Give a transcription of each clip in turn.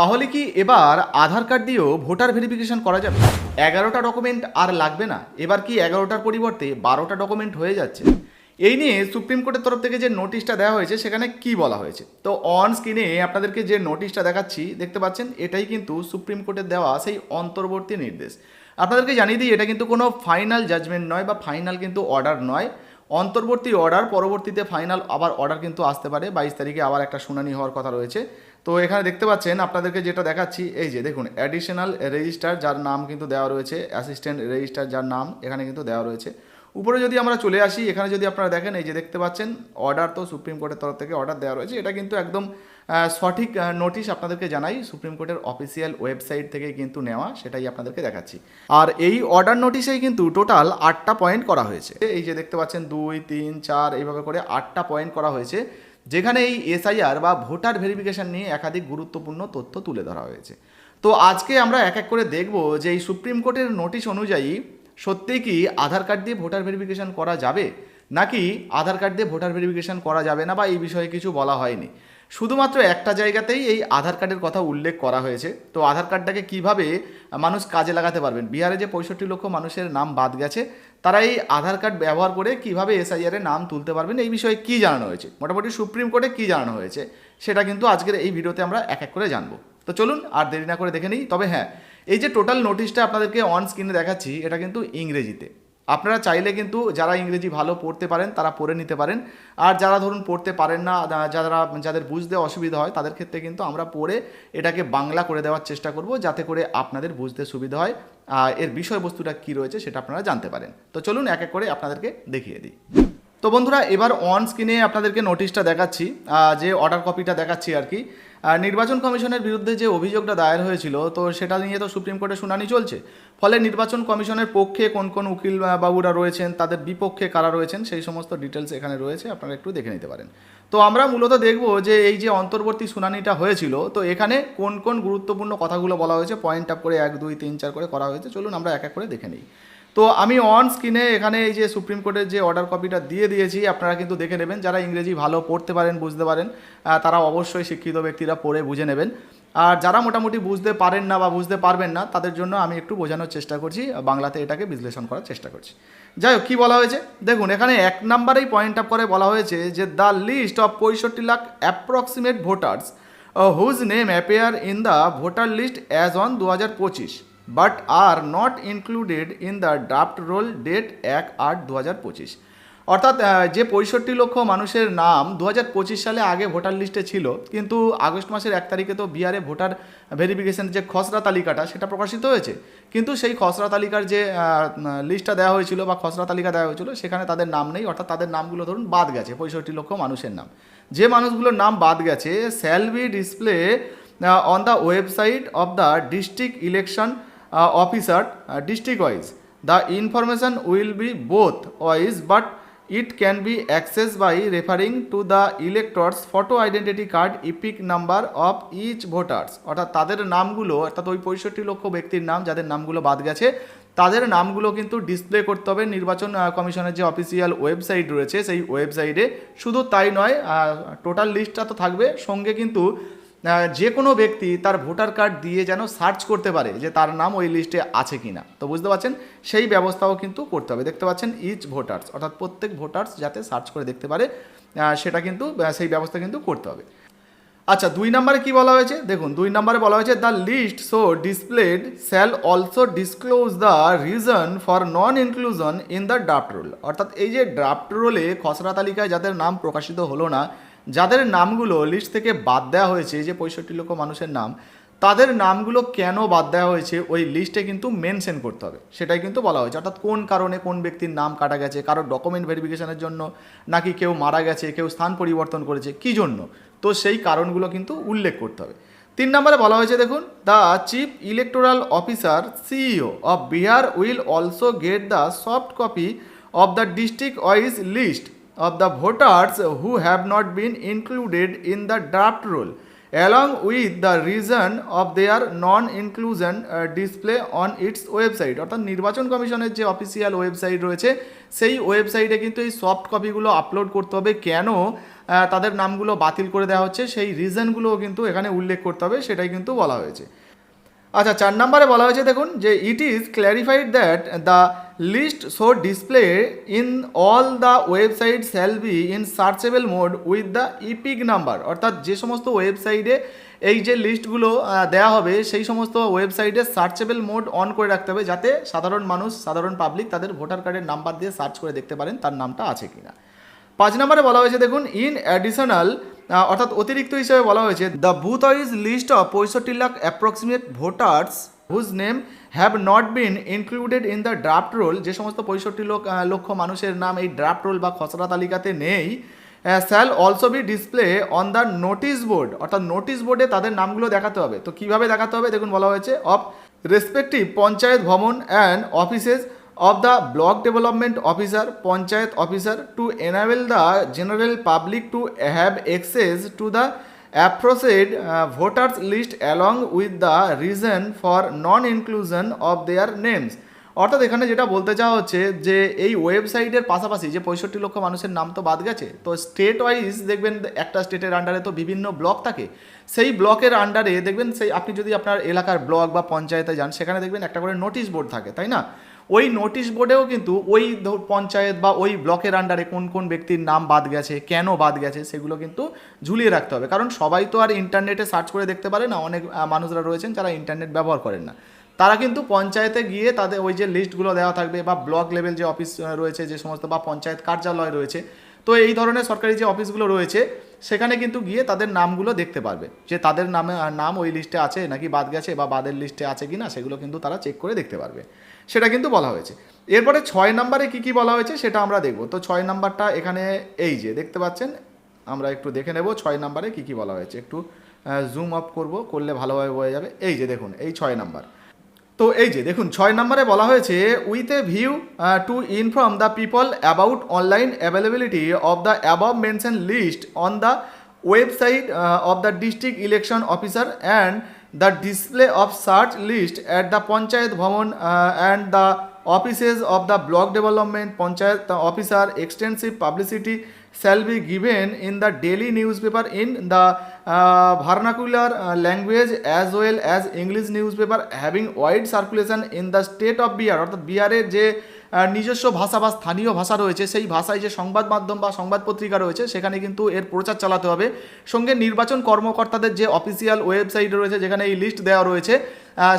তাহলে কি এবার আধার কার্ড দিয়েও ভোটার ভেরিফিকেশন করা যাবে? এগারোটা ডকুমেন্ট আর লাগবে না। এবার কি এগারোটার পরিবর্তে বারোটা ডকুমেন্ট হয়ে যাচ্ছে? এই নিয়ে সুপ্রিম কোর্টের তরফ থেকে যে নোটিশটা দেওয়া হয়েছে, সেখানে কি বলা হয়েছে? তো অন স্ক্রিনে আপনাদেরকে যে নোটিশটা দেখাচ্ছি, দেখতে পাচ্ছেন, এটাই কিন্তু সুপ্রিম কোর্টের দেওয়া সেই অন্তর্বর্তী নির্দেশ। আপনাদেরকে জানিয়ে দিই, এটা কিন্তু কোনো ফাইনাল জাজমেন্ট নয় বা ফাইনাল কিন্তু অর্ডার নয়। অন্তর্বর্তী অর্ডার পরবর্তীতে ফাইনাল আবার অর্ডার কিন্তু আসতে পারে। বাইশ তারিখে আবার একটা শুনানি হওয়ার কথা রয়েছে। তো এখানে দেখতে পাচ্ছেন, আপনাদেরকে যেটা দেখাচ্ছি, এই যে দেখুন অ্যাডিশনাল রেজিস্টার যার নাম কিন্তু দেওয়া রয়েছে অ্যাসিস্ট্যান্ট রেজিস্টার যার নাম এখানে কিন্তু দেওয়া রয়েছে। উপরে যদি আমরা চলে আসি, এখানে যদি আপনারা দেখেন, এই যে দেখতে পাচ্ছেন অর্ডার তো সুপ্রিম কোর্টের তরফ থেকে অর্ডার দেওয়া রয়েছে। এটা কিন্তু একদম সঠিক নোটিশ আপনাদেরকে জানাই সুপ্রিম কোর্টের অফিসিয়াল ওয়েবসাইট থেকে কিন্তু নেওয়া, সেটাই আপনাদেরকে দেখাচ্ছি। আর এই অর্ডার নোটিশেই কিন্তু টোটাল আটটা পয়েন্ট করা হয়েছে। এই যে দেখতে পাচ্ছেন, দুই, তিন, চার, এইভাবে করে আটটা পয়েন্ট করা হয়েছে। যেখানে এই এসআইআর বা ভোটার ভেরিফিকেশন নিয়ে একাধিক গুরুত্বপূর্ণ তথ্য তুলে ধরা হয়েছে। তো আজকে আমরা এক এক করে দেখব যে এই সুপ্রিম কোর্টের নোটিশ অনুযায়ী সত্যিই কি আধার কার্ড দিয়ে ভোটার ভেরিফিকেশন করা যাবে, নাকি আধার কার্ড দিয়ে ভোটার ভেরিফিকেশন করা যাবে না বা এই বিষয়ে কিছু বলা হয়নি। শুধুমাত্র একটা জায়গাতেই এই আধার কার্ডের কথা উল্লেখ করা হয়েছে। তো আধার কার্ডটাকে কীভাবে মানুষ কাজে লাগাতে পারবেন? বিহারে যে পঁয়ষট্টি লক্ষ মানুষের নাম বাদ গেছে, তারা এই আধার কার্ড ব্যবহার করে কীভাবে এসআইআর এর নাম তুলতে পারবেন? এই বিষয়ে কি জানানো হয়েছে? মোটামুটি সুপ্রিম কোর্টে কি জানানো হয়েছে? সেটা কিন্তু আজকের এই ভিডিওতে আমরা এক এক করে জানব। তো চলুন, আর দেরি না করে দেখে নিই। তবে হ্যাঁ এই যে টোটাল নোটিশটা আপনাদেরকে অন স্ক্রিনে দেখাচ্ছি, এটা কিন্তু ইংরেজিতে। আপনারা চাইলে কিন্তু যারা ইংরেজি ভালো পড়তে পারেন, তারা পড়ে নিতে পারেন। আর যারা ধরুন পড়তে পারেন না যারা, যাদের বুঝতে অসুবিধা হয়, তাদের ক্ষেত্রে কিন্তু আমরা পড়ে এটাকে বাংলা করে দেওয়ার চেষ্টা করব, যাতে করে আপনাদের বুঝতে সুবিধা হয়। এর বিষয়বস্তুটা কি রয়েছে, সেটা আপনারা জানতে পারেন। তো চলুন এক এক করে আপনাদেরকে দেখিয়ে দিই। তো বন্ধুরা, এবার অন স্ক্রিনে আপনাদেরকে নোটিশটা দেখাচ্ছি যে অর্ডার কপিটা দেখাচ্ছি আর কি। নির্বাচন কমিশনের বিরুদ্ধে যে অভিযোগটা দায়ের হয়েছিল, তো সেটা নিয়ে তো সুপ্রিম কোর্টে শুনানি চলছে। ফলে নির্বাচন কমিশনের পক্ষে কোন কোন উকিল বাবুরা রয়েছেন, তাদের বিপক্ষে কারা রয়েছেন, সেই সমস্ত ডিটেলস এখানে রয়েছে, আপনারা একটু দেখে নিতে পারেন। তো আমরা মূলত দেখব যে এই যে অন্তর্বর্তী শুনানিটা হয়েছিল, তো এখানে কোন কোন গুরুত্বপূর্ণ কথাগুলো বলা হয়েছে পয়েন্ট আপ করে এক, দুই, তিন, চার করে করা হয়েছে। চলুন আমরা এক এক করে দেখে নিই। তো আমি অন স্ক্রিনে এখানে এই যে সুপ্রিম কোর্টের যে অর্ডার কপিটা দিয়ে দিয়েছি, আপনারা কিন্তু দেখে নেবেন। যারা ইংরেজি ভালো পড়তে পারেন, বুঝতে পারেন তারা অবশ্যই শিক্ষিত ব্যক্তিরা পড়ে বুঝে নেবেন। আর যারা মোটামুটি বুঝতে পারেন না বা বুঝতে পারবেন না, তাদের জন্য আমি একটু বোঝানোর চেষ্টা করছি, বাংলাতে এটাকে বিশ্লেষণ করার চেষ্টা করছি। যাই হোক, কী বলা হয়েছে? দেখুন, এখানে এক নাম্বারেই পয়েন্ট আপ করে বলা হয়েছে যে দ্য লিস্ট অফ পঁয়ষট্টি lakh approximate voters whose name appear in the voter list as on দু হাজার পঁচিশ. But are not included in the draft roll date এক আট দু হাজার পঁচিশ। অর্থাৎ যে পঁয়ষট্টি লক্ষ মানুষের নাম দু হাজার পঁচিশ সালে আগে ভোটার লিস্টে ছিল, কিন্তু আগস্ট মাসের এক তারিখে তো বিহারে ভোটার ভেরিফিকেশনের যে খসড়া তালিকাটা সেটা প্রকাশিত হয়েছে। কিন্তু সেই খসড়া তালিকার যে লিস্টটা দেওয়া হয়েছিল বা খসড়া তালিকা দেওয়া হয়েছিল, সেখানে তাদের নাম নেই। অর্থাৎ তাদের নামগুলো ধরুন বাদ গেছে, পঁয়ষট্টি লক্ষ মানুষের নাম। যে মানুষগুলোর নাম বাদ গেছে shall be display on the website of the district election officer district wise the information will be booth wise but it can be access by referring to the electors photo identity card EPIC number of each voters অর্থাৎ তাদের নামগুলো, অর্থাৎ ওই পঁয়ষট্টি লক্ষ ব্যক্তির নাম, যাদের নামগুলো বাদ গেছে, তাদের নামগুলো কিন্তু ডিসপ্লে করতে হবে নির্বাচন কমিশনের যে অফিসিয়াল ওয়েবসাইট রয়েছে, সেই ওয়েবসাইটে শুধু তাই নয় টোটাল লিস্টটা তো থাকবে। সঙ্গে কিন্তু যে কোনো ব্যক্তি তার ভোটার কার্ড দিয়ে যেন সার্চ করতে পারে যে তার নাম ওই লিস্টে আছে কি না তো বুঝতে পারছেন? সেই ব্যবস্থাও কিন্তু করতে হবে। দেখতে পাচ্ছেন ইচ ভোটার্স অর্থাৎ প্রত্যেক ভোটার্স যাতে সার্চ করে দেখতে পারে সেটা কিন্তু সেই ব্যবস্থা কিন্তু করতে হবে। আচ্ছা দুই নম্বরে কি বলা হয়েছে? দেখুন, দুই নম্বরে বলা হয়েছে the list so displayed shall also disclose the reason for non inclusion in the draft roll অর্থাৎ এই যে ড্রাফট রোলে খসড়া তালিকায় যাদের নাম প্রকাশিত হলো না যাদের নামগুলো লিস্ট থেকে বাদ দেওয়া হয়েছে যে পঁয়ষট্টি লক্ষ মানুষের নাম, তাদের নামগুলো কেন বাদ দেওয়া হয়েছে, ওই লিস্টে কিন্তু মেনশন করতে হবে। সেটাই কিন্তু বলা হয়েছে। অর্থাৎ কোন কারণে কোন ব্যক্তির নাম কাটা গেছে, কারোর ডকুমেন্ট ভেরিফিকেশনের জন্য নাকি কেউ মারা গেছে, কেউ স্থান পরিবর্তন করেছে, কী জন্য? তো সেই কারণগুলো কিন্তু উল্লেখ করতে হবে। তিন নম্বরে বলা হয়েছে, দেখুন the chief electoral officer CEO of Bihar will also get the soft copy of the district wise list of the voters who have not been included in the draft roll along with the reason of their non-inclusion uh, display on its website. অর্থাৎ নির্বাচন কমিশনের যে official website রয়েছে সেই ওয়েবসাইটে কিন্তু এই soft কপিগুলো upload করতে হবে। কেন? তাদের নামগুলো বাতিল করে দেওয়া হচ্ছে। সেই রিজনগুলোও কিন্তু এখানে উল্লেখ করতে হবে। সেটাই কিন্তু বলা হয়েছে। আচ্ছা চার নম্বরে বলা হয়েছে, দেখুন, যে it is clarified that the list so display in all the website shall be in searchable mode with the EPIC number অর্থাৎ যে সমস্ত ওয়েবসাইটে এই যে লিস্টগুলো দেওয়া হবে, সেই সমস্ত ওয়েবসাইটে সার্চেবল মোড অন করে রাখতে হবে, যাতে সাধারণ মানুষ, সাধারণ পাবলিক তাদের ভোটার কার্ডের নাম্বার দিয়ে সার্চ করে দেখতে পারেন তার নামটা আছে কিনা। পাঁচ নম্বরে বলা হয়েছে, দেখুন ইন অ্যাডিশনাল অর্থাৎ অতিরিক্ত হিসেবে বলা হয়েছে the booth is list of পঁয়ষট্টি lakh approximate voters whose name have not been included in the draft roll যে সমস্ত পঁয়ষট্টি লোক লক্ষ মানুষের নাম এই ড্রাফট রোল বা খসড়া তালিকাতে নেই shall also be display on the notice board অর্থাৎ নোটিশ বোর্ডে তাদের নামগুলো দেখাতে হবে। তো কীভাবে দেখাতে হবে? দেখুন বলা হয়েছে of respective panchayat bhavan and offices of the block development officer panchayat officer to enable the general public to have access to the aforesaid uh, voters list along with the reason for non inclusion of their names অর্থাৎ এখানে যেটা বলতে চাওয়া হচ্ছে যে এই ওয়েবসাইটের পাশাপাশি যে পঁয়ষট্টি লক্ষ মানুষের নাম তো বাদ গেছে তো স্টেট ওয়াইজ দেখবেন একটা স্টেটের আন্ডারে তো বিভিন্ন ব্লক থাকে সেই ব্লকের আন্ডারে দেখবেন সেই আপনি যদি আপনার এলাকার ব্লক বা পঞ্চায়েতে যান সেখানে দেখবেন একটা করে নোটিশ বোর্ড থাকে তাই না ওই নোটিশ বোর্ডেও কিন্তু ওই পঞ্চায়েত বা ওই ব্লকের আন্ডারে কোন কোন ব্যক্তির নাম বাদ গেছে, কেন বাদ গেছে, সেগুলো কিন্তু ঝুলিয়ে রাখতে হবে। কারণ সবাই তো আর ইন্টারনেটে সার্চ করে দেখতে পারে না, অনেক মানুষরা রয়েছেন যারা ইন্টারনেট ব্যবহার করেন না। তারা কিন্তু পঞ্চায়েতে গিয়ে তাদের ওই যে লিস্টগুলো দেওয়া থাকবে বা ব্লক লেভেল যে অফিস রয়েছে যে সমস্ত বা পঞ্চায়েত কার্যালয় রয়েছে, তো এই ধরনের সরকারি যে অফিসগুলো রয়েছে সেখানে কিন্তু গিয়ে তাদের নামগুলো দেখতে পারবে। যে তাদের নামে নাম ওই লিস্টে আছে নাকি বাদ গেছে বা বাদের লিস্টে আছে কি না সেগুলো কিন্তু তারা চেক করে দেখতে পারবে। সেটা কিন্তু বলা হয়েছে। এরপরে ছয় নম্বরে কি কি বলা হয়েছে সেটা আমরা দেখব। তো ছয় নাম্বারটা এখানে এই যে, দেখতে পাচ্ছেন? আমরা একটু দেখে নেব ছয় নাম্বারে কি কি বলা হয়েছে। একটু জুম আপ করব, করলে ভালোভাবে বোঝা যাবে। এই যে দেখুন, এই ছয় নাম্বার। তো এই যে, দেখুন, ছয় নম্বরে বলা হয়েছে with a view to inform the people about online availability of the above mention list on the website of the district election officer and the display of search list at the panchayat bhavan and the offices of the block development panchayat officer extensive publicity shall be given in the daily news paper in the vernacular language as well as English news paper having wide circulation in the state of Bihar অর্থাৎ বিহারের যে নিজস্ব ভাষা বা স্থানীয় ভাষা রয়েছে, সেই ভাষায় যে সংবাদ মাধ্যম বা সংবাদ পত্রিকা রয়েছে, সেখানে কিন্তু এর প্রচার চালাতে হবে। সঙ্গে নির্বাচন কর্মকর্তাদের যে অফিসিয়াল ওয়েবসাইট রয়েছে, যেখানে এই লিস্ট দেওয়া রয়েছে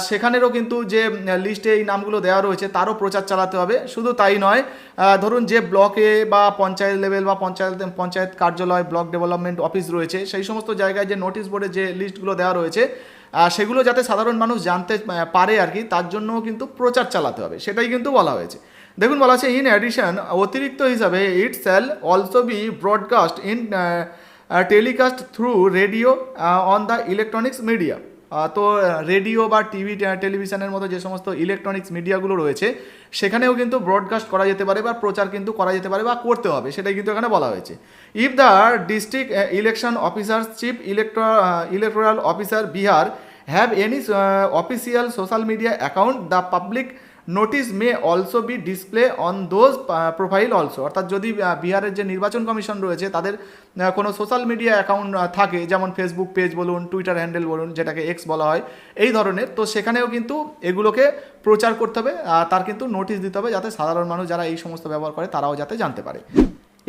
সেখানেরও কিন্তু যে লিস্টে এই নামগুলো দেওয়া রয়েছে, তারও প্রচার চালাতে হবে। শুধু তাই নয় ধরুন যে ব্লকে বা পঞ্চায়েত লেভেল বা পঞ্চায়েত পঞ্চায়েত কার্যালয় ব্লক ডেভেলপমেন্ট অফিস রয়েছে, সেই সমস্ত জায়গায় যে নোটিশ বোর্ডে যে লিস্টগুলো দেওয়া রয়েছে সেগুলো যাতে সাধারণ মানুষ জানতে পারে আর কি, তার জন্যও কিন্তু প্রচার চালাতে হবে। সেটাই কিন্তু বলা হয়েছে। দেখুন, বলা আছে ইন অ্যাডিশন অতিরিক্ত হিসাবে it shall also be broadcast in telecast through radio on the electronics media তো রেডিও বা টিভি টেলিভিশনের মতো যে সমস্ত ইলেকট্রনিক্স মিডিয়াগুলো রয়েছে, সেখানেও কিন্তু ব্রডকাস্ট করা যেতে পারে বা প্রচার কিন্তু করা যেতে পারে বা করতে হবে, সেটাই কিন্তু এখানে বলা হয়েছে। If the district election officer chief electro electoral officer Bihar have any official social media account the public notice may also be display on those profile also অর্থাৎ যদি বিহারের যে নির্বাচন কমিশন রয়েছে, তাদের কোনো সোশ্যাল মিডিয়া অ্যাকাউন্ট থাকে, যেমন ফেসবুক পেজ বলুন টুইটার হ্যান্ডেল বলুন, যেটাকে এক্স বলা হয়, এই ধরনের, তো সেখানেও কিন্তু এগুলোকে প্রচার করতে হবে তার কিন্তু নোটিশ দিতে হবে যাতে সাধারণ মানুষ যারা এই সমস্ত ব্যবহার করে, তারাও যাতে জানতে পারে।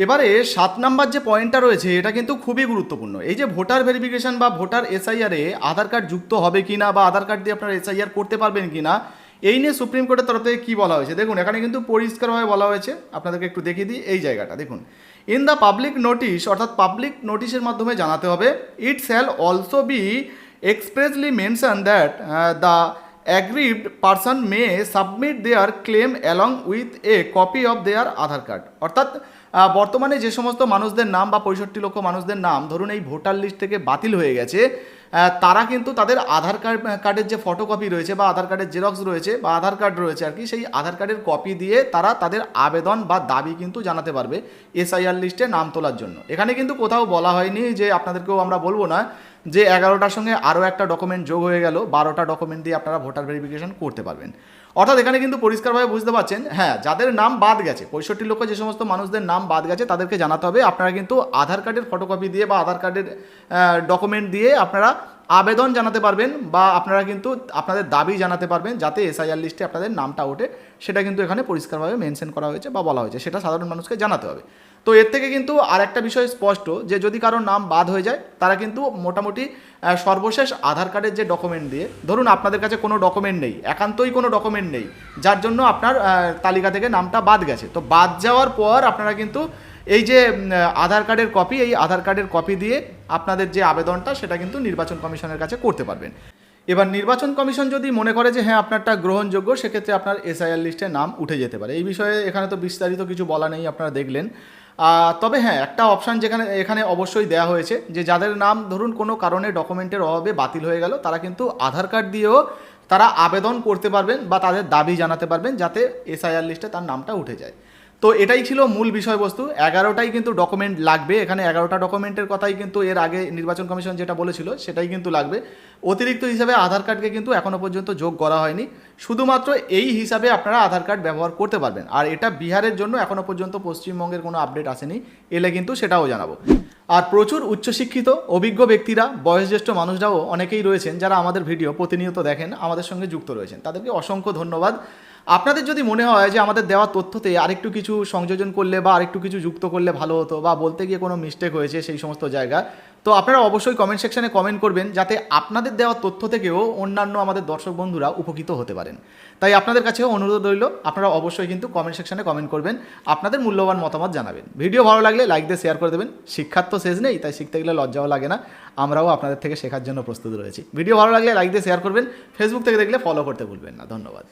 এবারে সাত নাম্বার যে পয়েন্টটা রয়েছে, এটা কিন্তু খুবই গুরুত্বপূর্ণ। এই যে ভোটার ভেরিফিকেশন বা ভোটার এসআইআরে আধার কার্ড যুক্ত হবে কিনা বা আধার কার্ড দিয়ে আপনারা এসআইআর করতে পারবেন কিনা এই নিয়ে সুপ্রিম কোর্টের তরফ থেকে কী বলা হয়েছে? দেখুন, এখানে কিন্তু পরিষ্কারভাবে বলা হয়েছে। আপনাদেরকে একটু দেখিয়ে দিই এই জায়গাটা, দেখুন। ইন দ্য পাবলিক নোটিশ অর্থাৎ পাবলিক নোটিশের মাধ্যমে জানাতে হবে it shall also be expressly mention that the aggrieved person may submit their claim along with a copy of their Aadhaar card অর্থাৎ বর্তমানে যে সমস্ত মানুষদের নাম বা পঁয়ষট্টি লক্ষ মানুষদের নাম, ধরুন এই ভোটার লিস্ট থেকে বাতিল হয়ে গেছে তারা কিন্তু তাদের আধার কার্ড কার্ডের যে ফটোকপি রয়েছে বা আধার কার্ডের জেরক্স রয়েছে বা আধার কার্ড রয়েছে আর কি, সেই আধার কার্ডের কপি দিয়ে তারা তাদের আবেদন বা দাবি কিন্তু জানাতে পারবে এসআইআর লিস্টে নাম তোলার জন্য। এখানে কিন্তু কোথাও বলা হয়নি যে আপনাদেরকেও আমরা বলব না যে এগারোটার সঙ্গে আরও একটা ডকুমেন্ট যোগ হয়ে গেল, বারোটা ডকুমেন্ট দিয়ে আপনারা ভোটার ভেরিফিকেশন করতে পারবেন। অর্থাৎ এখানে কিন্তু পরিষ্কারভাবে বুঝতে পারছেন হ্যাঁ যাদের নাম বাদ গেছে, পঁয়ষট্টি লক্ষ যে সমস্ত মানুষদের নাম বাদ গেছে, তাদেরকে জানাতে হবে। আপনারা কিন্তু আধার কার্ডের ফটোকপি দিয়ে বা আধার কার্ডের ডকুমেন্ট দিয়ে আপনারা আবেদন জানাতে পারবেন বা আপনারা কিন্তু আপনাদের দাবি জানাতে পারবেন যাতে এসআইআর লিস্টে আপনাদের নামটা ওঠে। সেটা কিন্তু এখানে পরিষ্কারভাবে মেনশন করা হয়েছে বা বলা হয়েছে। সেটা সাধারণ মানুষকে জানাতে হবে। তো এর থেকে কিন্তু আর একটা বিষয় স্পষ্ট যে যদি কারোর নাম বাদ হয়ে যায়, তারা কিন্তু মোটামুটি সর্বশেষ আধার কার্ডের যে ডকুমেন্ট দিয়ে, ধরুন আপনাদের কাছে কোনো ডকুমেন্ট নেই, একান্তই কোনো ডকুমেন্ট নেই, যার জন্য আপনার তালিকা থেকে নামটা বাদ গেছে। তো বাদ যাওয়ার পর আপনারা কিন্তু এই যে আধার কার্ডের কপি এই আধার কার্ডের কপি দিয়ে আপনাদের যে আবেদনটা, সেটা কিন্তু নির্বাচন কমিশনের কাছে করতে পারবেন। এবার নির্বাচন কমিশন যদি মনে করে যে হ্যাঁ আপনারটা গ্রহণযোগ্য, সেক্ষেত্রে আপনার এসআইআর লিস্টে নাম উঠে যেতে পারে। এই বিষয়ে এখানে তো বিস্তারিত কিছু বলা নেই, আপনারা দেখলেন। তবে হ্যাঁ একটা অপশান যেখানে, এখানে অবশ্যই দেওয়া হয়েছে যে, যাদের নাম ধরুন কোনো কারণে ডকুমেন্টের অভাবে বাতিল হয়ে গেল, তারা কিন্তু আধার কার্ড দিয়েও তারা আবেদন করতে পারবেন বা তাদের দাবি জানাতে পারবেন, যাতে এসআইআর লিস্টে তার নামটা উঠে যায়। তো এটাই ছিল মূল বিষয়বস্তু। এগারোটাই কিন্তু ডকুমেন্ট লাগবে। এখানে এগারোটা ডকুমেন্টের কথাই কিন্তু এর আগে নির্বাচন কমিশন যেটা বলেছিল, সেটাই কিন্তু লাগবে। অতিরিক্ত হিসাবে আধার কার্ডকে কিন্তু এখনও পর্যন্ত যোগ করা হয়নি। শুধুমাত্র এই হিসাবে আপনারা আধার কার্ড ব্যবহার করতে পারবেন। আর এটা বিহারের জন্য এখনও পর্যন্ত পশ্চিমবঙ্গের কোনো আপডেট আসেনি। এলে কিন্তু সেটাও জানাব। আর প্রচুর উচ্চশিক্ষিত, অভিজ্ঞ ব্যক্তিরা বয়োজ্যেষ্ঠ মানুষরাও অনেকেই রয়েছেন যারা আমাদের ভিডিও প্রতিনিয়ত দেখেন, আমাদের সঙ্গে যুক্ত রয়েছেন। তাদেরকে অসংখ্য ধন্যবাদ। আপনাদের যদি মনে হয় যে আমাদের দেওয়া তথ্যতে আরেকটু কিছু সংযোজন করলে বা আরেকটু কিছু যুক্ত করলে ভালো হতো বা বলতে গিয়ে কোনো মিস্টেক হয়েছে সেই সমস্ত জায়গা, তো আপনারা অবশ্যই কমেন্ট সেকশানে কমেন্ট করবেন যাতে আপনাদের দেওয়া তথ্য থেকেও অন্যান্য আমাদের দর্শক বন্ধুরা উপকৃত হতে পারেন। তাই আপনাদের কাছেও অনুরোধ রইল, আপনারা অবশ্যই কিন্তু কমেন্ট সেকশানে কমেন্ট করবেন, আপনাদের মূল্যবান মতামত জানাবেন। ভিডিও ভালো লাগলে লাইক দিয়ে শেয়ার করে দেবেন, শিক্ষার তো শেষ নেই, তাই শিখতে গেলে লজ্জাও লাগে না, আমরাও আপনাদের থেকে শেখার জন্য প্রস্তুত রয়েছি। ভিডিও ভালো লাগলে লাইক দিয়ে শেয়ার করবেন ফেসবুক থেকে দেখলে ফলো করতে ভুলবেন না, ধন্যবাদ।